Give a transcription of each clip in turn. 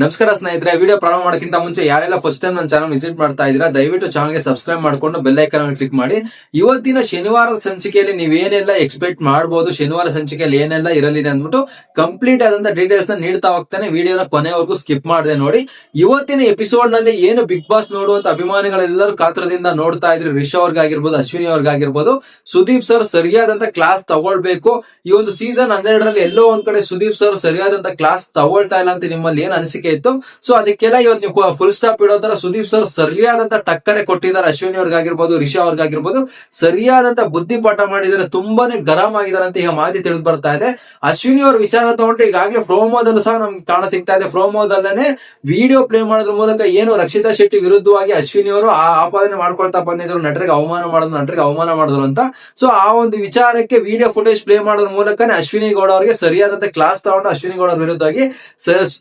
ನಮಸ್ಕಾರ ಸ್ನೇಹಿತರೆ ವಿಡಿಯೋ ಪ್ರಾರಂಭ ಮಾಡೋಕ್ಕಿಂತ ಮುಂಚೆ ಯಾರೆಲ್ಲ ಫಸ್ಟ್ ಟೈಮ್ ನನ್ನ ಚಾನಲ್ ವಿಸಿಟ್ ಮಾಡ್ತಾ ಇದ್ದೀರಾ, ದಯವಿಟ್ಟು ಚಾನಲ್ಗೆ ಸಬ್ಸ್ಕ್ರೈಬ್ ಮಾಡ್ಕೊಂಡು ಬೆಲ್ ಐಕನ್ ಕ್ಲಿಕ್ ಮಾಡಿ. ಇವತ್ತಿನ ಶನಿವಾರದ ಸಂಚಿಕೆಯಲ್ಲಿ ನೀವೇನೆಲ್ಲ ಎಕ್ಸ್ಪೆಕ್ಟ್ ಮಾಡಬಹುದು ಶನಿವಾರ ಸಂಚಿಕೆಯಲ್ಲಿ ಏನೆಲ್ಲ ಇರಲಿದೆ ಅಂದ್ಬಿಟ್ಟು ಕಂಪ್ಲೀಟ್ ಆದಂತ ಡೀಟೇಲ್ಸ್ನ ನೀಡ್ತಾ ಹೋಗ್ತಾನೆ. ವಿಡಿಯೋನ ಕೊನೆವರೆಗೂ ಸ್ಕಿಪ್ ಮಾಡಿದೆ ನೋಡಿ. ಇವತ್ತಿನ ಎಪಿಸೋಡ್ನಲ್ಲಿ ಏನು ಬಿಗ್ ಬಾಸ್ ನೋಡುವಂತ ಅಭಿಮಾನಿಗಳೆಲ್ಲರೂ ಕಾತ್ರದಿಂದ ನೋಡ್ತಾ ಇದ್ರು. ರಿಷಾ ಅವ್ರಿಗಾಗಿರ್ಬೋದು, ಅಶ್ವಿನಿ ಅವ್ರಿಗಾಗಿರ್ಬೋದು. ಸುದೀಪ್ ಸರ್ ಸರಿಯಾದಂತ ಕ್ಲಾಸ್ ತಗೊಳ್ಬೇಕು. ಈ ಒಂದು ಸೀಸನ್ ಹನ್ನೆರಡರಲ್ಲಿ ಎಲ್ಲೋ ಒಂದ್ ಕಡೆ ಸುದೀಪ್ ಸರ್ ಸರಿಯಾದಂತ ಕ್ಲಾಸ್ ತಗೊಳ್ತಾ ಇಲ್ಲ ಅಂತ ನಿಮ್ಮಲ್ಲಿ ಏನ್ ಅನಿಸಿಕೆ ಇತ್ತು. ಸೊ ಅದಕ್ಕೆಲ್ಲ ಇವತ್ತು ನೀವು ಫುಲ್ ಸ್ಟಾಪ್ ಇಡೋ ತರ ಸುದೀಪ್ ಸರ್ ಸರಿಯಾದಂತ ಟಕ್ಕನೆ ಕೊಟ್ಟಿದ್ದಾರೆ. ಅಶ್ವಿನಿ ಅವ್ರಿಗಾಗಿರ್ಬೋದು, ರಿಷಾ ಅವ್ರಿಗಾಗಿರ್ಬೋದು. ಸರಿಯಾದಂತ ಬುದ್ಧಿ ಪಾಠ ಮಾಡಿದರೆ ತುಂಬಾನೇ ಗರಂ ಆಗಿದ್ದಾರೆ ಅಂತ ಈಗ ಮಾಹಿತಿ ತಿಳಿದು ಬರ್ತಾ ಇದೆ. ಅಶ್ವಿನಿ ಅವ್ರ ವಿಚಾರ ತಗೊಂಡ್ರೆ ಈಗಾಗಲೇ ಫ್ರೋಮೋದಲ್ಲೂ ಸಹ ನಮ್ಗೆ ಕಾಣ ಸಿಗ್ತಾ ಇದೆ. ಫ್ರೋಮೋದಲ್ಲೇ ವಿಡಿಯೋ ಪ್ಲೇ ಮಾಡೋದ್ರ ಮೂಲಕ ಏನು ರಕ್ಷಿತಾ ಶೆಟ್ಟಿ ವಿರುದ್ಧವಾಗಿ ಅಶ್ವಿನಿ ಅವರು ಆ ಆಪಾದನೆ ಮಾಡ್ಕೊಳ್ತಾ ಬಂದಿದ್ರು. ನಟರಿಗೆ ಅವಮಾನ ಮಾಡಿದ್ರು, ನಟರಿಗೆ ಅವಮಾನ ಮಾಡಿದ್ರು ಅಂತ. ಸೊ ಆ ಒಂದು ವಿಚಾರಕ್ಕೆ ವಿಡಿಯೋ ಫುಟೇಜ್ ಪ್ಲೇ ಮಾಡೋದ್ರ ಮೂಲಕನೇ ಅಶ್ವಿನಿ ಗೌಡ ಅವರಿಗೆ ಸರಿಯಾದಂತ ಕ್ಲಾಸ್ ತಗೊಂಡು ಅಶ್ವಿನಿ ಗೌಡ ವಿರುದ್ಧವಾಗಿ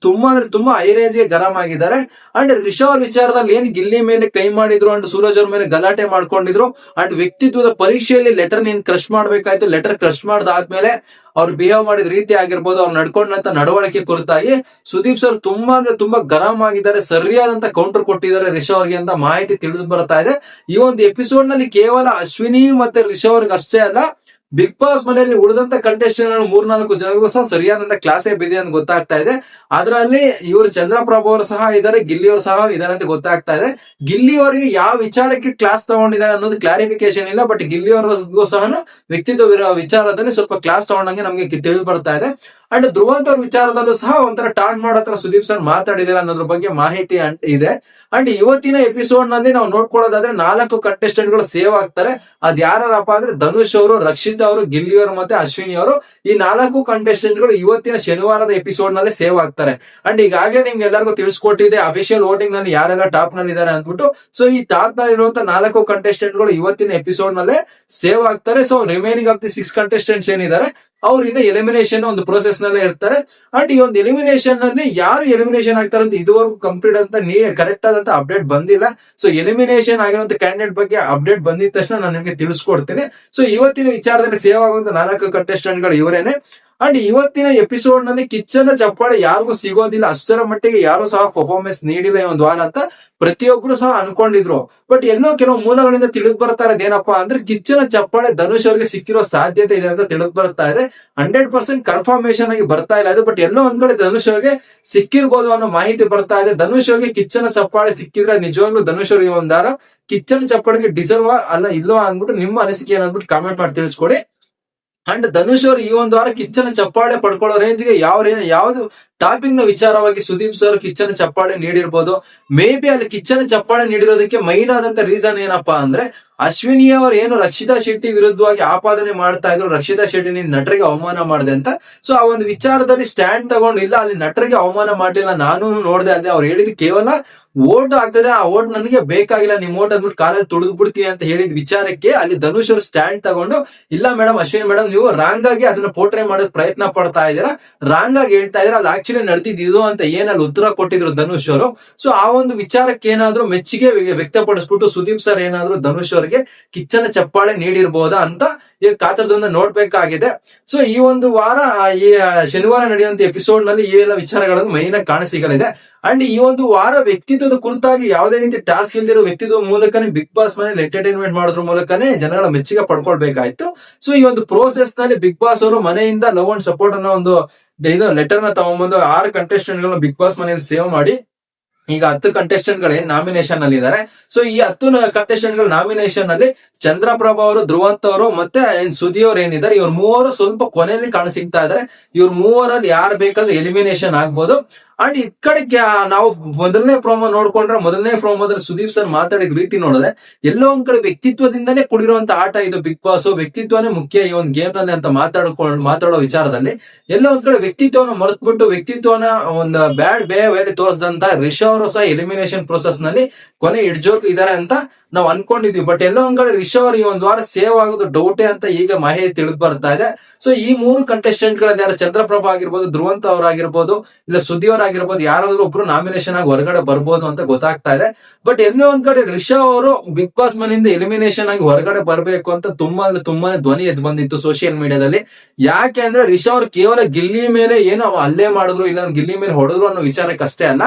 ತುಂಬಾ ಅಂದ್ರೆ ತುಂಬಾ ಹೈ ರೇಂಜ್ಗೆ ಗರಂ ಆಗಿದ್ದಾರೆ. ಅಂಡ್ ರಿಷಾ ವಿಚಾರದಲ್ಲಿ ಏನ್ ಗಿಲ್ಲಿ ಮೇಲೆ ಕೈ ಮಾಡಿದ್ರು ಅಂಡ್ ಸೂರಜ್ ಅವ್ರ ಮೇಲೆ ಗಲಾಟೆ ಮಾಡ್ಕೊಂಡಿದ್ರು. ಅಂಡ್ ವ್ಯಕ್ತಿತ್ವದ ಪರೀಕ್ಷೆಯಲ್ಲಿ ಲೆಟರ್ ನೀನ್ ಕ್ರಶ್ ಮಾಡ್ಬೇಕಾಯ್ತು. ಲೆಟರ್ ಕ್ರಶ್ ಮಾಡ್ದಾದ್ಮೇಲೆ ಅವ್ರು ಬಿಹೇವ್ ಮಾಡಿದ ರೀತಿ ಆಗಿರ್ಬೋದು. ಅವ್ರು ನಡ್ಕೊಂಡಂತ ನಡವಳಿಕೆ ಕುರಿತಾಗಿ ಸುದೀಪ್ ಸರ್ ತುಂಬಾ ಅಂದ್ರೆ ತುಂಬಾ ಗರಂ ಆಗಿದ್ದಾರೆ. ಸರಿಯಾದಂತ ಕೌಂಟರ್ ಕೊಟ್ಟಿದ್ದಾರೆ ರಿಷಾ ಅವ್ರಿಗೆ ಅಂತ ಮಾಹಿತಿ ತಿಳಿದು ಬರ್ತಾ ಇದೆ. ಈ ಒಂದು ಎಪಿಸೋಡ್ನಲ್ಲಿ ಕೇವಲ ಅಶ್ವಿನಿ ಮತ್ತೆ ರಿಷಾ ಅವ್ರಿಗೆ ಅಷ್ಟೇ ಅಲ್ಲ ಬಿಗ್ ಬಾಸ್ ಮನೆಯಲ್ಲಿ ಉಳಿದಂತ ಕಂಟೆಸ್ಟೆಂಟ್ ಮೂರ್ನಾಲ್ಕು ಜನರಿಗೂ ಸಹ ಸರಿಯಾದಂತ ಕ್ಲಾಸೇ ಬಿದೆ ಅಂತ ಗೊತ್ತಾಗ್ತಾ ಇದೆ. ಅದರಲ್ಲಿ ಇವರು ಚಂದ್ರಪ್ರಭು ಅವರು ಸಹ ಇದ್ದಾರೆ, ಗಿಲ್ಲಿ ಅವರು ಸಹ ಇದಾರೆ ಅಂತ ಗೊತ್ತಾಗ್ತಾ ಇದೆ. ಗಿಲ್ಲಿ ಅವರಿಗೆ ಯಾವ ವಿಚಾರಕ್ಕೆ ಕ್ಲಾಸ್ ತಗೊಂಡಿದ್ದಾರೆ ಅನ್ನೋದು ಕ್ಲಾರಿಫಿಕೇಶನ್ ಇಲ್ಲ ಬಟ್ ಗಿಲ್ಲಿ ಅವರಿಗೂ ಸಹ ವ್ಯಕ್ತಿತ್ವ ವಿಚಾರದಲ್ಲಿ ಸ್ವಲ್ಪ ಕ್ಲಾಸ್ ತಗೊಂಡಂಗೆ ನಮಗೆ ತಿಳಿದು ಬರ್ತಾ ಇದೆ. ಅಂಡ್ ಧ್ರುವಂತರ್ ವಿಚಾರದಲ್ಲೂ ಸಹ ಒಂಥರ ಟಾನ್ ಮಾಡೋ ತರ ಸುದೀಪ್ ಸರ್ ಮಾತಾಡಿದಾರೆ ಅನ್ನೋದ್ರ ಬಗ್ಗೆ ಮಾಹಿತಿ ಇದೆ. ಅಂಡ್ ಇವತ್ತಿನ ಎಪಿಸೋಡ್ನಲ್ಲಿ ನಾವು ನೋಡ್ಕೊಳ್ಳೋದಾದ್ರೆ ನಾಲ್ಕು ಕಂಟೆಸ್ಟೆಂಟ್ಗಳು ಸೇವ್ ಆಗ್ತಾರೆ. ಅದ್ ಯಾರಪ್ಪ ಅಂದ್ರೆ ಧನುಷ್ ಅವರು, ರಕ್ಷಿತ್ ಅವರು, ಗಿಲ್ಲಿ ಅವರು ಮತ್ತೆ ಅಶ್ವಿನಿ ಅವರು. ಈ ನಾಲ್ಕು ಕಂಟೆಸ್ಟೆಂಟ್ಗಳು ಇವತ್ತಿನ ಶನಿವಾರದ ಎಪಿಸೋಡ್ನಲ್ಲಿ ಸೇವ್ ಆಗ್ತಾರೆ. ಅಂಡ್ ಈಗಾಗಲೇ ನಿಮ್ಗೆ ಎಲ್ಲರಿಗೂ ತಿಳಿಸ್ಕೊಟ್ಟಿದೆ ಅಫಿಷಿಯಲ್ ವೋಟಿಂಗ್ನಲ್ಲಿ ಯಾರೆಲ್ಲ ಟಾಪ್ನಲ್ಲಿ ಇದ್ದಾರೆ ಅಂದ್ಬಿಟ್ಟು. ಸೊ ಈ ಟಾಪ್ನಲ್ಲಿ ಇರುವಂತ ನಾಲ್ಕು ಕಂಟೆಸ್ಟೆಂಟ್ಗಳು ಇವತ್ತಿನ ಎಪಿಸೋಡ್ ನಲ್ಲೇ ಸೇವ್ ಆಗ್ತಾರೆ. So remaining of the six contestants ಏನಿದ್ದಾರೆ ಅವ್ರು ಇನ್ನ ಎಲಿಮಿನೇಷನ್ ಒಂದು ಪ್ರೋಸೆಸ್ ನಲ್ಲೇ ಇರ್ತಾರೆ. ಅಂಡ್ ಈ ಒಂದು ಎಲಿಮಿನೇಷನ್ನಲ್ಲಿ ಯಾರು ಎಲಿಮಿನೇಷನ್ ಆಗ್ತಾರೆ ಅಂತ ಇದುವರೆಗೂ ಕಂಪ್ಲೀಟ್ ಅಂತ ನೀ ಕರೆಕ್ಟ್ ಆದಂತ ಅಪ್ಡೇಟ್ ಬಂದಿಲ್ಲ. ಸೊ ಎಲಿಮಿನೇಷನ್ ಆಗಿರುವಂತ ಕ್ಯಾಂಡಿಡೇಟ್ ಬಗ್ಗೆ ಅಪ್ಡೇಟ್ ಬಂದಿದ ತಕ್ಷಣ ನಾನು ನಿಮಗೆ ತಿಳಿಸ್ಕೊಡ್ತೀನಿ. ಸೊ ಇವತ್ತಿನ ವಿಚಾರದಲ್ಲಿ ಸೇವ್ ಆಗುವಂತ ನಾಲ್ಕು ಕಂಟೆಸ್ಟೆಂಟ್ಗಳು ಇವರೇನೆ. ಅಂಡ್ ಇವತ್ತಿನ ಎಪಿಸೋಡ್ನಲ್ಲಿ ಕಿಚ್ಚನ ಚಪ್ಪಾಳೆ ಯಾರಿಗೂ ಸಿಗೋದಿಲ್ಲ. ಅಷ್ಟರ ಮಟ್ಟಿಗೆ ಯಾರು ಸಹ ಪರ್ಫಾರ್ಮೆನ್ಸ್ ನೀಡಿಲ್ಲ ಈ ಒಂದು ವಾರ ಅಂತ ಪ್ರತಿಯೊಬ್ರು ಸಹ ಅನ್ಕೊಂಡಿದ್ರು. ಬಟ್ ಎಲ್ಲೋ ಕೆಲವು ಮೂಲಗಳಿಂದ ತಿಳಿದು ಬರ್ತಾ ಇರೋದು ಅಂದ್ರೆ ಕಿಚ್ಚನ ಚಪ್ಪಾಳೆ ಧನುಷ್ ಅವರಿಗೆ ಸಿಕ್ಕಿರೋ ಸಾಧ್ಯತೆ ಇದೆ ಅಂತ ತಿಳಿದು ಬರ್ತಾ ಇದೆ. ಹಂಡ್ರೆಡ್ ಪರ್ಸೆಂಟ್ ಕನ್ಫರ್ಮೇಶನ್ ಆಗಿ ಬರ್ತಾ ಇಲ್ಲ ಅದು. ಬಟ್ ಎಲ್ಲೋ ಒಂದ್ ಕಡೆ ಧನುಷ್ ಅವರಿಗೆ ಸಿಕ್ಕಿರ್ಬೋದು ಅನ್ನೋ ಮಾಹಿತಿ ಬರ್ತಾ ಇದೆ. ಧನುಷ್ ಅವರಿಗೆ ಕಿಚ್ಚನ ಚಪ್ಪಾಳೆ ಸಿಕ್ಕಿದ್ರೆ ನಿಜವಾಗ್ಲೂ ಧನುಷ್ ಅವರಿಗೆ ಒಂದಾರ ಕಿಚ್ಚನ ಚಪ್ಪಾಳೆಗೆ ಡಿಸರ್ವ್ ಅಲ್ಲ ಇಲ್ಲೋ ಅಂದ್ಬಿಟ್ಟು ನಿಮ್ಮ ಅನಿಸಿಕೆ ಏನಂದ್ಬಿಟ್ಟು ಕಾಮೆಂಟ್ ಮಾಡಿ ತಿಳಿಸ್ಕೊಡಿ. ಅಂಡ್ ಧನುಷ್ ಅವರು ಈ ಒಂದು ವಾರ ಕಿಚ್ಚನ ಚಪ್ಪಾಳೆ ಪಡ್ಕೊಳ್ಳೋ ರೇಂಜ್ಗೆ ಯಾವ ಯಾವ್ದು ಟಾಪಿಕ್ನ ವಿಚಾರವಾಗಿ ಸುದೀಪ್ ಸರ್ ಕಿಚ್ಚನ ಚಪ್ಪಾಳೆ ನೀಡಿರ್ಬೋದು. ಮೇ ಬಿ ಅಲ್ಲಿ ಕಿಚ್ಚನ ಚಪ್ಪಾಳೆ ನೀಡಿರೋದಕ್ಕೆ ಮೈನ್ ಆದಂತ ರೀಸನ್ ಏನಪ್ಪಾ ಅಂದ್ರೆ ಅಶ್ವಿನಿ ಅವರು ಏನು ರಕ್ಷಿತಾ ಶೆಟ್ಟಿ ವಿರುದ್ಧವಾಗಿ ಆಪಾದನೆ ಮಾಡ್ತಾ ಇದ್ರು, ರಕ್ಷಿತಾ ಶೆಟ್ಟಿ ನೀನ್ ನಟರಿಗೆ ಅವಮಾನ ಮಾಡಿದೆ ಅಂತ. ಸೊ ಆ ಒಂದು ವಿಚಾರದಲ್ಲಿ ಸ್ಟ್ಯಾಂಡ್ ತಗೊಂಡಿಲ್ಲ, ಅಲ್ಲಿ ನಟರಿಗೆ ಅವಮಾನ ಮಾಡಿಲ್ಲ ನಾನು ನೋಡಿದೆ ಅಲ್ಲಿ ಅವ್ರು ಹೇಳಿದ್ ಕೇವಲ ಓಟ್ ಆಗ್ತದೆ ಆ ಓಟ್ ನನಗೆ ಬೇಕಾಗಿಲ್ಲ ನಿಮ್ ಓಟ್ ಅಂದ್ಬಿಟ್ಟು ಕಾಲಲ್ಲಿ ತುಳಿದು ಬಿಡ್ತೀನಿ ಅಂತ ಹೇಳಿದ ವಿಚಾರಕ್ಕೆ ಅಲ್ಲಿ ಧನುಷ್ ಅವರು ಸ್ಟ್ಯಾಂಡ್ ತಗೊಂಡು, ಇಲ್ಲ ಮೇಡಮ್ ಅಶ್ವಿನಿ ಮೇಡಮ್ ನೀವು ರಾಂಗ್ ಆಗಿ ಅದನ್ನ ಪೋಟ್ರೆ ಮಾಡೋದ್ ಪ್ರಯತ್ನ ಪಡ್ತಾ ಇದ್ದೀರಾ ರಾಂಗ್ ಆಗಿ ಹೇಳ್ತಾ ಇದ್ರೆ ಅಲ್ಲಿ ಆಕ್ಚುಲಿ ನಡೆದಿದ್ದು ಅಂತ ಏನಲ್ಲಿ ಉತ್ತರ ಕೊಟ್ಟಿದ್ರು ಧನುಷ್ ಅವರು. ಸೊ ಆ ಒಂದು ವಿಚಾರಕ್ಕೆ ಏನಾದ್ರು ಮೆಚ್ಚುಗೆ ವ್ಯಕ್ತಪಡಿಸ್ಬಿಟ್ಟು ಸುದೀಪ್ ಸರ್ ಏನಾದ್ರು ಧನುಷ್ ಅವರಿಗೆ ಕಿಚ್ಚನ ಚಪ್ಪಾಳೆ ನೀಡಿರ್ಬೋದಾ ಅಂತ ಈಗ ಕಾತರದಿಂದ ನೋಡ್ಬೇಕಾಗಿದೆ. ಸೊ ಈ ಒಂದು ವಾರ ಈ ಶನಿವಾರ ನಡೆಯುವಂತ ಎಪಿಸೋಡ್ನಲ್ಲಿ ಈ ಎಲ್ಲ ವಿಚಾರಗಳನ್ನು ಮೈನ್ ಆಗಿ ಕಾಣಸಿಗಲಿದೆ. ಅಂಡ್ ಈ ಒಂದು ವಾರ ವ್ಯಕ್ತಿತ್ವದ ಕುರಿತಾಗಿ ಯಾವುದೇ ರೀತಿ ಟಾಸ್ಕ್ ಇಲ್ದಿರೋ ವ್ಯಕ್ತಿತ್ವ ಮೂಲಕನೇ ಬಿಗ್ ಬಾಸ್ ಮನೇಲಿ ಎಂಟರ್ಟೈನ್ಮೆಂಟ್ ಮಾಡೋದ್ರ ಮೂಲಕನೇ ಜನಗಳ ಮೆಚ್ಚುಗೆ ಪಡ್ಕೊಳ್ಬೇಕಾಯ್ತು. ಸೊ ಈ ಒಂದು ಪ್ರೋಸೆಸ್ನಲ್ಲಿ ಬಿಗ್ ಬಾಸ್ ಅವರು ಮನೆಯಿಂದ ಲವ್ ಅಂಡ್ ಸಪೋರ್ಟ್ ಅನ್ನೋ ಒಂದು, ಇದು ಲೆಟರ್ನ ತಗೊಂಡ್ಬಂದು ಆರು ಕಂಟೆಸ್ಟೆಂಟ್ ಗಳನ್ನ ಬಿಗ್ ಬಾಸ್ ಮನೆಯಲ್ಲಿ ಸೇವ್ ಮಾಡಿ ಈಗ ಹತ್ತು ಕಂಟೆಸ್ಟೆಂಟ್ ಗಳೇ ನಾಮಿನೇಷನ್ ಅಲ್ಲಿ ಇದ್ದಾರೆ ಸೊ ಈ ಹತ್ತು ಕಂಟೆಸ್ಟೆಂಟ್ಗಳ ನಾಮಿನೇಷನ್ ಅಲ್ಲಿ ಚಂದ್ರಪ್ರಭಾ ಅವರು, ಧ್ರುವಂತ ಅವರು ಮತ್ತೆ ಸುದಿ ಅವ್ರು ಏನಿದ್ದಾರೆ, ಇವ್ರ ಮೂವರು ಸ್ವಲ್ಪ ಕೊನೆಯಲ್ಲಿ ಕಾಣಸಿಗ್ತಾ ಇದಾರೆ ಇವ್ರ ಮೂವರಲ್ಲಿ ಯಾರು ಬೇಕಾದ್ರೂ ಎಲಿಮಿನೇಷನ್ ಆಗ್ಬೋದು. ಅಂಡ್ ಈ ಕಡೆಗೆ ನಾವು ಮೊದಲನೇ ಪ್ರೋಮೋ ನೋಡ್ಕೊಂಡ್ರೆ ಮೊದಲನೇ ಪ್ರೋಮೋದಲ್ಲಿ ಸುದೀಪ್ ಸರ್ ಮಾತಾಡಿದ ರೀತಿ ನೋಡಿದ್ರೆ ಎಲ್ಲೋ ಒಂದ್ ಕಡೆ ವ್ಯಕ್ತಿತ್ವದಿಂದನೇ ಕೂಡಿರುವಂತ ಆಟ ಇದು ಬಿಗ್ ಬಾಸ್ ವ್ಯಕ್ತಿತ್ವನೇ ಮುಖ್ಯ ಈ ಒಂದು ಗೇಮ್ನಲ್ಲಿ ಅಂತ ಮಾತಾಡ್ಕೊಂಡು ಮಾತಾಡೋ ವಿಚಾರದಲ್ಲಿ. ಎಲ್ಲೋ ಒಂದ್ ಕಡೆ ವ್ಯಕ್ತಿತ್ವನ ಮರೆತ್ಬಿಟ್ಟು ವ್ಯಕ್ತಿತ್ವನ ಒಂದು ಬ್ಯಾಡ್ ಬೇ ವೇಲೆ ತೋರಿಸಿದಂತ ರಿಷಾ ಅವರು ಸಹ ಎಲಿಮಿನೇಷನ್ ಪ್ರೋಸೆಸ್ನಲ್ಲಿ ಕೊನೆ ಇಡ್ಜೋಕ್ ಇದಾರೆ ಅಂತ ನಾವು ಅನ್ಕೊಂಡಿದ್ವಿ ಬಟ್ ಎಲ್ಲೋ ಒಂದ್ ಕಡೆ ಅವ್ರು ಈ ಒಂದ್ ವಾರ ಸೇವ್ ಆಗೋದು ಡೌಟೆ ಅಂತ ಈಗ ಮಾಹಿತಿ ತಿಳಿದು ಬರ್ತಾ ಇದೆ. ಸೊ ಈ ಮೂರು ಕಂಟೆಸ್ಟೆಂಟ್ ಗಳನ್ನ ಯಾರು ಚಂದ್ರಪ್ರಭಾ ಆಗಿರ್ಬೋದು, ಧ್ರುವಂತ ಅವರಾಗಿರ್ಬೋದು, ಇಲ್ಲ ಸುದ್ದಿ ಅವರಾಗಿರ್ಬೋದು, ಯಾರಾದ್ರೂ ಒಬ್ರು ನಾಮಿನೇಷನ್ ಆಗಿ ಹೊರಗಡೆ ಬರ್ಬೋದು ಅಂತ ಗೊತ್ತಾಗ್ತಾ ಇದೆ. ಬಟ್ ಎಲ್ಲೋ ಒಂದ್ ಕಡೆ ರಿಷವ್ ಅವರು ಬಿಗ್ ಬಾಸ್ ಮನೆಯಿಂದ ಎಲಿಮಿನೇಷನ್ ಆಗಿ ಹೊರಗಡೆ ಬರಬೇಕು ಅಂತ ತುಂಬಾ ಅಂದ್ರೆ ತುಂಬಾನೇ ಧ್ವನಿ ಎದ್ದು ಬಂದಿತ್ತು ಸೋಷಿಯಲ್ ಮೀಡಿಯಾದಲ್ಲಿ ಯಾಕೆ ಅಂದ್ರೆ ರಿಷವ್ ಅವರು ಕೇವಲ ಗಿಲ್ಲಿ ಮೇಲೆ ಏನೋ ಅಲ್ಲೇ ಮಾಡಿದ್ರು, ಇಲ್ಲ ಗಿಲ್ಲಿ ಮೇಲೆ ಹೊಡೆದ್ರು ಅನ್ನೋ ವಿಚಾರಕ್ಕೆ ಅಷ್ಟೇ ಅಲ್ಲ.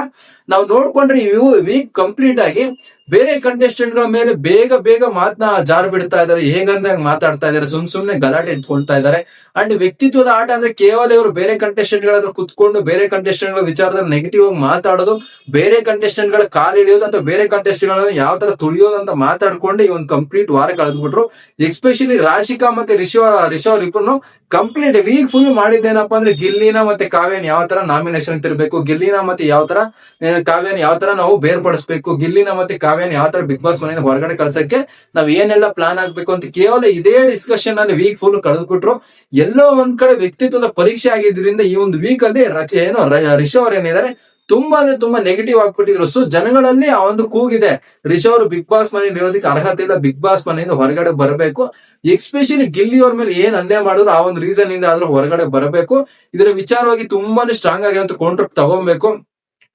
ನಾವು ನೋಡ್ಕೊಂಡ್ರೆ ಇವು ವೀಕ್ ಕಂಪ್ಲೀಟ್ ಆಗಿ ಬೇರೆ ಕಂಟೆಸ್ಟೆಂಟ್ಗಳ ಮೇಲೆ ಬೇಗ ಬೇಗ ಮಾತನ್ನ ಜಾರು ಬಿಡ್ತಾ ಇದಾರೆ, ಹೇಗಂದ್ರೆ ಹಂಗ್ ಮಾತಾಡ್ತಾ ಇದಾರೆ, ಸುಮ್ ಸುಮ್ನೆ ಗಲಾಟೆ ಇಟ್ಕೊಳ್ತಾ ಇದಾರೆ. ಅಂಡ್ ವ್ಯಕ್ತಿತ್ವದ ಆಟ ಅಂದ್ರೆ ಕೇವಲ ಇವರು ಬೇರೆ ಕಂಟೆಸ್ಟೆಂಟ್ಗಳ ಕುತ್ಕೊಂಡು ಬೇರೆ ಕಂಟೆಸ್ಟೆಂಟ್ಗಳ ವಿಚಾರದಲ್ಲಿ ನೆಗೆಟಿವ್ ಆಗಿ ಮಾತಾಡೋದು, ಬೇರೆ ಕಂಟೆಸ್ಟೆಂಟ್ಗಳ ಕಾಲು ಇಳಿಯೋದು ಅಥವಾ ಬೇರೆ ಕಂಟೆಸ್ಟೆಂಟ್ ಗಳನ್ನ ಯಾವ ತರ ತುಳಿಯೋದು ಅಂತ ಮಾತಾಡ್ಕೊಂಡು ಈ ಒಂದು ಕಂಪ್ಲೀಟ್ ವಾರ ಕಳೆದ್ಬಿಟ್ರು. ಎಸ್ಪೆಷಲಿ ರಾಶಿಕಾ ಮತ್ತೆ ರಿಷವ್ ರಿಷವ್ ಇಬ್ಬರು ಕಂಪ್ಲೀಟ್ ವೀಕ್ ಫುಲ್ ಮಾಡಿದ್ದೇನಪ್ಪ ಅಂದ್ರೆ ಗಿಲ್ಲಿನ ಮತ್ತೆ ಕಾವ್ಯನ್ ಯಾವ ತರ ನಾಮಿನೇಷನ್ ತಿರ್ಬೇಕು ಗಿಲ್ಲಿನ ಮತ್ತೆ ಯಾವ ತರ ಕಾವ್ಯನ ಯಾವ ತರ ನಾವು ಬೇರ್ಪಡಿಸ್ಬೇಕು, ಗಿಲ್ಲಿನ ಮತ್ತೆ ಕಾವ್ಯನ ಯಾವ ತರ ಬಿಗ್ ಬಾಸ್ ಮನೆಯಿಂದ ಹೊರಗಡೆ ಕಳ್ಸಕ್ಕೆ ನಾವ್ ಏನೆಲ್ಲ ಪ್ಲಾನ್ ಆಗ್ಬೇಕು ಅಂತ ಕೇವಲ ಇದೇ ಡಿಸ್ಕಷನ್ ಅಲ್ಲಿ ವೀಕ್ ಫುಲ್ ಕಳೆದ್ಬಿಟ್ರು ಎಲ್ಲೋ ಒಂದ್ ಕಡೆ ವ್ಯಕ್ತಿತ್ವದ ಪರೀಕ್ಷೆ ಆಗಿದ್ರಿಂದ ಈ ಒಂದು ವೀಕ್ ಅಲ್ಲಿ ಏನೋ ರಿಷವ್ ಅವ್ರು ಏನಿದ್ದಾರೆ, ತುಂಬಾ ಅಂದ್ರೆ ತುಂಬಾ ನೆಗೆಟಿವ್ ಆಗ್ಬಿಟ್ಟಿದ್ರು. ಸೊ ಜನಗಳಲ್ಲಿ ಆ ಒಂದು ಕೂಗಿದೆ. ರಿಷವ್ ಅವರು ಬಿಗ್ ಬಾಸ್ ಮನೆ ಇರೋದಕ್ಕೆ ಅರ್ಹತೆ ಇಲ್ಲ ಬಿಗ್ ಬಾಸ್ ಮನೆಯಿಂದ ಹೊರಗಡೆ ಬರಬೇಕು. ಎಕ್ಸ್ಪೆಷಲಿ ಗಿಲ್ಲಿ ಅವ್ರ ಮೇಲೆ ಏನ್ ಅನ್ಯಾಯ ಮಾಡಿದ್ರು, ಆ ಒಂದು ರೀಸನ್ ಇಂದ ಆದ್ರೂ ಹೊರಗಡೆ ಬರಬೇಕು. ಇದರ ವಿಚಾರವಾಗಿ ತುಂಬಾನೇ ಸ್ಟ್ರಾಂಗ್ ಆಗಿರೋ ಕಾಂಟ್ರಾಕ್ಟ್ ತಗೊಬೇಕು.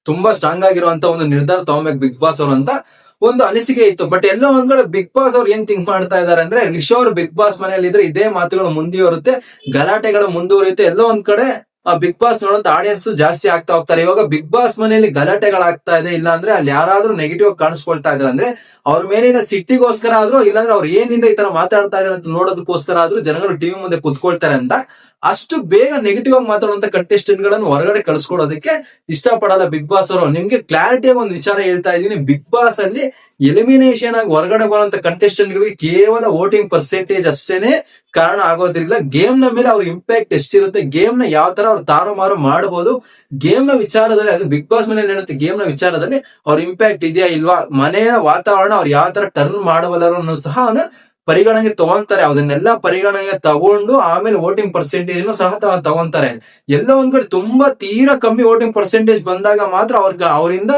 ತುಂಬಾ ಸ್ಟ್ರಾಂಗ್ ಆಗಿರುವಂತ ಒಂದು ನಿರ್ಧಾರ ತಗೊಬೇಕು ಬಿಗ್ ಬಾಸ್ ಅವರು ಅಂತ ಒಂದು ಅನಿಸಿಕೆ ಇತ್ತು. ಬಟ್ ಎಲ್ಲೋ ಒಂದ್ ಕಡೆ ಬಿಗ್ ಬಾಸ್ ಅವ್ರು ಏನ್ ಥಿಂಕ್ ಮಾಡ್ತಾ ಇದಾರೆ ಅಂದ್ರೆ ಅವರು ಬಿಗ್ ಬಾಸ್ ಮನೆಯಲ್ಲಿ ಇದ್ರೆ ಇದೇ ಮಾತುಗಳು ಮುಂದುವರುತ್ತೆ, ಗಲಾಟೆಗಳು ಮುಂದುವರಿಯುತ್ತೆ, ಎಲ್ಲೋ ಒಂದ್ ಕಡೆ ಆ ಬಿಗ್ ಬಾಸ್ ನೋಡುವಂತ ಆಡಿಯನ್ಸ್ ಜಾಸ್ತಿ ಆಗ್ತಾ ಹೋಗ್ತಾರೆ. ಇವಾಗ ಬಿಗ್ ಬಾಸ್ ಮನೆಯಲ್ಲಿ ಗಲಾಟೆಗಳಾಗ್ತಾ ಇದೆ ಇಲ್ಲ ಅಂದ್ರೆ ಅಲ್ಲಿ ಯಾರಾದ್ರೂ ನೆಗೆಟಿವ್ ಕಾಣಿಸ್ಕೊಳ್ತಾ ಇದಾರೆ ಅಂದ್ರೆ, ಅವ್ರ ಮೇಲಿನ ಸಿಟ್ಟಿಗೋಸ್ಕರ ಆದ್ರೂ, ಇಲ್ಲಾಂದ್ರೆ ಅವ್ರು ಏನಿಂದ ಈ ತರ ಮಾತಾಡ್ತಾ ಇದಾರೆ ಅಂತ ನೋಡೋದಕ್ಕೋಸ್ಕರ ಆದ್ರೂ ಜನಗಳು ಟಿವಿ ಮುಂದೆ ಕುತ್ಕೊಳ್ತಾರೆ ಅಂತ ಅಷ್ಟು ಬೇಗ ನೆಗೆಟಿವ್ ಆಗಿ ಮಾತಾಡುವಂತ ಕಂಟೆಸ್ಟೆಂಟ್ಗಳನ್ನು ಹೊರಗಡೆ ಕಳ್ಸ್ಕೊಡೋದಕ್ಕೆ ಇಷ್ಟಪಡಲ್ಲ ಬಿಗ್ ಬಾಸ್ ಅವರು. ನಿಮ್ಗೆ ಕ್ಲಾರಿಟಿಯಾಗಿ ಒಂದು ವಿಚಾರ ಹೇಳ್ತಾ ಇದ್ದೀನಿ. ಬಿಗ್ ಬಾಸ್ ಅಲ್ಲಿ ಎಲಿಮಿನೇಷನ್ ಆಗಿ ಹೊರಗಡೆ ಬರುವಂತ ಕಂಟೆಸ್ಟೆಂಟ್ ಗಳಿಗೆ ಕೇವಲ ವೋಟಿಂಗ್ ಪರ್ಸೆಂಟೇಜ್ ಅಷ್ಟೇನೆ ಕಾರಣ ಆಗೋದಿಲ್ಲ. ಗೇಮ್ನ ಮೇಲೆ ಅವ್ರ ಇಂಪ್ಯಾಕ್ಟ್ ಎಷ್ಟಿರುತ್ತೆ ಗೇಮ್ನ ಯಾವ ತರ ಅವ್ರು ತಾರುಮಾರು ಮಾಡಬಹುದು ಗೇಮ್ನ ವಿಚಾರದಲ್ಲಿ, ಅದು ಬಿಗ್ ಬಾಸ್ ಮೇಲೆ ಹೇಳುತ್ತೆ ಗೇಮ್ನ ವಿಚಾರದಲ್ಲಿ ಅವ್ರ ಇಂಪ್ಯಾಕ್ಟ್ ಇದೆಯಾ ಇಲ್ವಾ, ಮನೆಯ ವಾತಾವರಣ ಅವ್ರು ಯಾವ ತರ ಟರ್ನ್ ಮಾಡಬಲ್ಲರು ಸಹ ಅವ್ನ ಪರಿಗಣನೆಗೆ ತಗೊಂತಾರೆ, ಅದನ್ನೆಲ್ಲ ಪರಿಗಣನೆಗೆ ತಗೊಂಡು ಆಮೇಲೆ ವೋಟಿಂಗ್ ಪರ್ಸೆಂಟೇಜ್ ಸಹ ತಗೊಂತಾರೆ. ಎಲ್ಲ ಒಂದ್ ಕಡೆ ತುಂಬಾ ತೀರಾ ಕಮ್ಮಿ ವೋಟಿಂಗ್ ಪರ್ಸೆಂಟೇಜ್ ಬಂದಾಗ ಮಾತ್ರ ಅವ್ರ ಅವರಿಂದ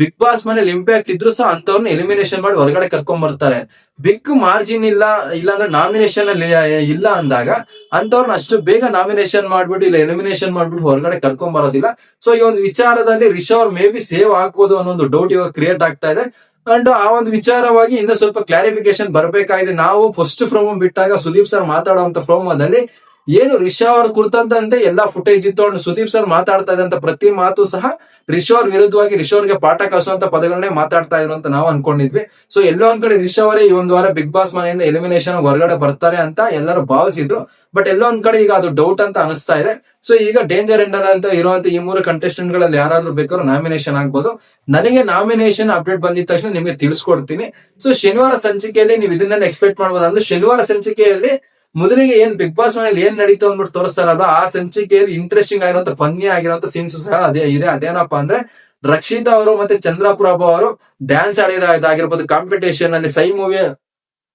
ಬಿಗ್ ಬಾಸ್ ಮನೇಲಿ ಇಂಪ್ಯಾಕ್ಟ್ ಇದ್ರು ಸಹ ಅಂತವ್ರನ್ನ ಎಲಿಮಿನೇಷನ್ ಮಾಡಿ ಹೊರಗಡೆ ಕರ್ಕೊಂಡ್ ಬರ್ತಾರೆ. ಬಿಗ್ ಮಾರ್ಜಿನ್ ಇಲ್ಲ, ಇಲ್ಲಾಂದ್ರೆ ನಾಮಿನೇಷನ್ ಅಲ್ಲಿ ಇಲ್ಲ ಅಂದಾಗ ಅಂತವ್ರನ್ನ ಅಷ್ಟು ಬೇಗ ನಾಮಿನೇಷನ್ ಮಾಡ್ಬಿಟ್ಟು ಇಲ್ಲ ಎಲಿಮಿನೇಷನ್ ಮಾಡ್ಬಿಟ್ಟು ಹೊರಗಡೆ ಕರ್ಕೊಂಡ್ ಬರೋದಿಲ್ಲ. ಸೊ ಈ ಒಂದು ವಿಚಾರದಲ್ಲಿ ರಿಷವ್ ಮೇ ಬಿ ಸೇವ್ ಆಗ್ಬೋದು ಅನ್ನೋ ಒಂದು ಡೌಟ್ ಇವಾಗ ಕ್ರಿಯೇಟ್ ಆಗ್ತಾ ಇದೆ. ಅಂಡ್ ಆ ಒಂದು ವಿಚಾರವಾಗಿ ಇನ್ನ ಸ್ವಲ್ಪ ಕ್ಲಾರಿಫಿಕೇಶನ್ ಬರಬೇಕಾಗಿದೆ. ನಾವು ಫಸ್ಟ್ ಫ್ರೋಮ್ ಬಿಟ್ಟಾಗ ಸುದೀಪ್ ಸರ್ ಮಾತಾಡುವಂತ ಫ್ರೋಮೋದಲ್ಲಿ ಏನು ರಿಷಾ ಅವ್ರ ಕುರಿತಂತೆ ಎಲ್ಲಾ ಫುಟೇಜ್ ಇತ್ತು. ಅಂಡ್ ಸುದೀಪ್ ಸರ್ ಮಾತಾಡ್ತಾ ಇದ್ದಂತ ಪ್ರತಿ ಮಾತು ಸಹ ರಿಷಾ ಅವ್ರ ವಿರುದ್ಧವಾಗಿ ರಿಷಾ ಅವ್ರಿಗೆ ಪಾಠ ಕಲಿಸುವಂತ ಪದಗಳನ್ನೇ ಮಾತಾಡ್ತಾ ಇದ್ರು ಅಂತ ನಾವು ಅನ್ಕೊಂಡಿದ್ವಿ. ಸೊ ಎಲ್ಲೋ ಒಂದ್ ಕಡೆ ರಿಷಾ ಅವರೇ ಈ ಒಂದು ವಾರ ಬಿಗ್ ಬಾಸ್ ಮನೆಯಿಂದ ಎಲಿಮಿನೇಷನ್ ಹೊರಗಡೆ ಬರ್ತಾರೆ ಅಂತ ಎಲ್ಲರೂ ಭಾವಿಸಿದ್ರು. ಬಟ್ ಎಲ್ಲೋ ಒಂದ್ ಕಡೆ ಈಗ ಅದು ಡೌಟ್ ಅಂತ ಅನಿಸ್ತಾ ಇದೆ. ಸೊ ಈಗ ಡೇಂಜರ್ ಎಂಡರ್ ಅಂತ ಇರುವಂತ ಈ ಮೂರು ಕಂಟೆಸ್ಟೆಂಟ್ಗಳಲ್ಲಿ ಯಾರಾದ್ರೂ ಬೇಕಾದ್ರೂ ನಾಮಿನೇಷನ್ ಆಗ್ಬೋದು. ನನಗೆ ನಾಮಿನೇಷನ್ ಅಪ್ಡೇಟ್ ಬಂದಿದ ತಕ್ಷಣ ನಿಮ್ಗೆ ತಿಳಿಸ್ಕೊಡ್ತೀನಿ. ಸೊ ಶನಿವಾರ ಸಂಚಿಕೆಯಲ್ಲಿ ನೀವು ಇದನ್ನೆಲ್ಲ ಎಕ್ಸ್ಪೆಕ್ಟ್ ಮಾಡ್ಬೋದು ಅಂದ್ರೆ ಶನಿವಾರ ಸಂಚಿಕೆಯಲ್ಲಿ ಮೊದಲಿಗೆ ಏನ್ ಬಿಗ್ ಬಾಸ್ ಮನೇಲಿ ಏನ್ ನಡೀತು ಅಂದ್ಬಿಟ್ಟು ತೋರಿಸ್ತಾರಲ್ಲ, ಆ ಸಂಚಿಕೆಯಲ್ಲಿ ಇಂಟ್ರೆಸ್ಟಿಂಗ್ ಆಗಿರುವಂತ ಫನ್ನಿ ಆಗಿರುವಂತ ಸೀನ್ಸ್ ಸಹ ಅದೇ ಇದೆ. ಅದೇನಪ್ಪಾ ಅಂದ್ರೆ, ರಕ್ಷಿತಾ ಅವರು ಮತ್ತೆ ಚಂದ್ರಪ್ರಭ ಅವರು ಡ್ಯಾನ್ಸ್ ಆಡಿರೋ ಇದಾಗಿರ್ಬೋದು ಕಾಂಪಿಟೇಷನ್ ಅಲ್ಲಿ ಸೈ ಮೂವಿ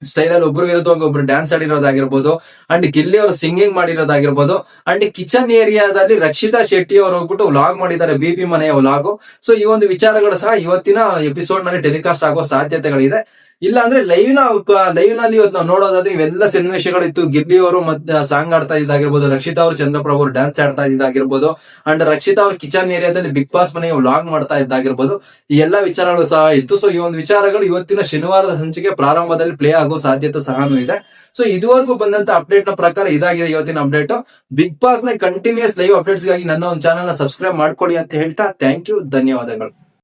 ಸ್ಟೈಲ್ ಅಲ್ಲಿ ಒಬ್ರು ವಿರುದ್ಧವಾಗಿ ಒಬ್ರು ಡ್ಯಾನ್ಸ್ ಆಡಿರೋದಾಗಿರ್ಬೋದು ಅಂಡ್ ಗಿಲ್ಲಿ ಅವರು ಸಿಂಗಿಂಗ್ ಮಾಡಿರೋದಾಗಿರ್ಬೋದು ಅಂಡ್ ಕಿಚನ್ ಏರಿಯಾದಲ್ಲಿ ರಕ್ಷಿತಾ ಶೆಟ್ಟಿ ಅವರು ಹೋಗ್ಬಿಟ್ಟು ವ್ಲಾಗ್ ಮಾಡಿದ್ದಾರೆ ಬಿ ಬಿ ಮನೆಯ ವ್ಲಾಗ್ ಸೊ ಈ ಒಂದು ವಿಚಾರಗಳು ಸಹ ಇವತ್ತಿನ ಎಪಿಸೋಡ್ನಲ್ಲಿ ಟೆಲಿಕಾಸ್ಟ್ ಆಗೋ ಸಾಧ್ಯತೆಗಳಿದೆ. ಇಲ್ಲ ಅಂದ್ರೆ ಲೈವ್ನ ಲೈವ್ನಲ್ಲಿ ಇವತ್ತು ನಾವು ನೋಡೋದಾದ್ರೆ ಇವೆಲ್ಲ ಸನ್ನಿವೇಶಗಳಿತ್ತು ಗಿರ್ಲಿ ಅವರು ಮತ್ತೆ ಸಾಂಗ್ ಆಡ್ತಾ ಇದ್ದಾಗಿರ್ಬೋದು, ರಕ್ಷಿತಾ ಅವರು ಚಂದ್ರಪ್ರಭು ಅವರು ಡ್ಯಾನ್ಸ್ ಆಡ್ತಾ ಇದ್ದಾಗಿರ್ಬೋದು ಅಂಡ್ ರಕ್ಷಿತಾ ಅವರು ಕಿಚನ್ ಏರಿಯಾದಲ್ಲಿ ಬಿಗ್ ಬಾಸ್ ಮನೆಗೆ ವ್ಲಾಗ್ ಮಾಡ್ತಾ ಇದ್ದಾಗಿರ್ಬೋದು. ಈ ಎಲ್ಲಾ ವಿಚಾರಗಳು ಸಹ ಇತ್ತು. ಸೊ ಈ ಒಂದು ವಿಚಾರಗಳು ಇವತ್ತಿನ ಶನಿವಾರದ ಸಂಚಿಕೆ ಪ್ರಾರಂಭದಲ್ಲಿ ಪ್ಲೇ ಆಗೋ ಸಾಧ್ಯತೆ ಸಹನೂ ಇದೆ. ಸೊ ಇದುವರೆಗೂ ಬಂದಂತ ಅಪ್ಡೇಟ್ನ ಪ್ರಕಾರ ಇದಾಗಿದೆ ಇವತ್ತಿನ ಅಪ್ಡೇಟ್ ಬಿಗ್ ಬಾಸ್ನ ಕಂಟಿನ್ಯೂಸ್ ಲೈವ್ ಅಪ್ಡೇಟ್ಸ್ಗಾಗಿ ನನ್ನ ಒಂದು ಚಾನಲ್ನ ಸಬ್ಸ್ಕ್ರೈಬ್ ಮಾಡ್ಕೊಳ್ಳಿ ಅಂತ ಹೇಳ್ತಾ ಥ್ಯಾಂಕ್ ಯು ಧನ್ಯವಾದಗಳು.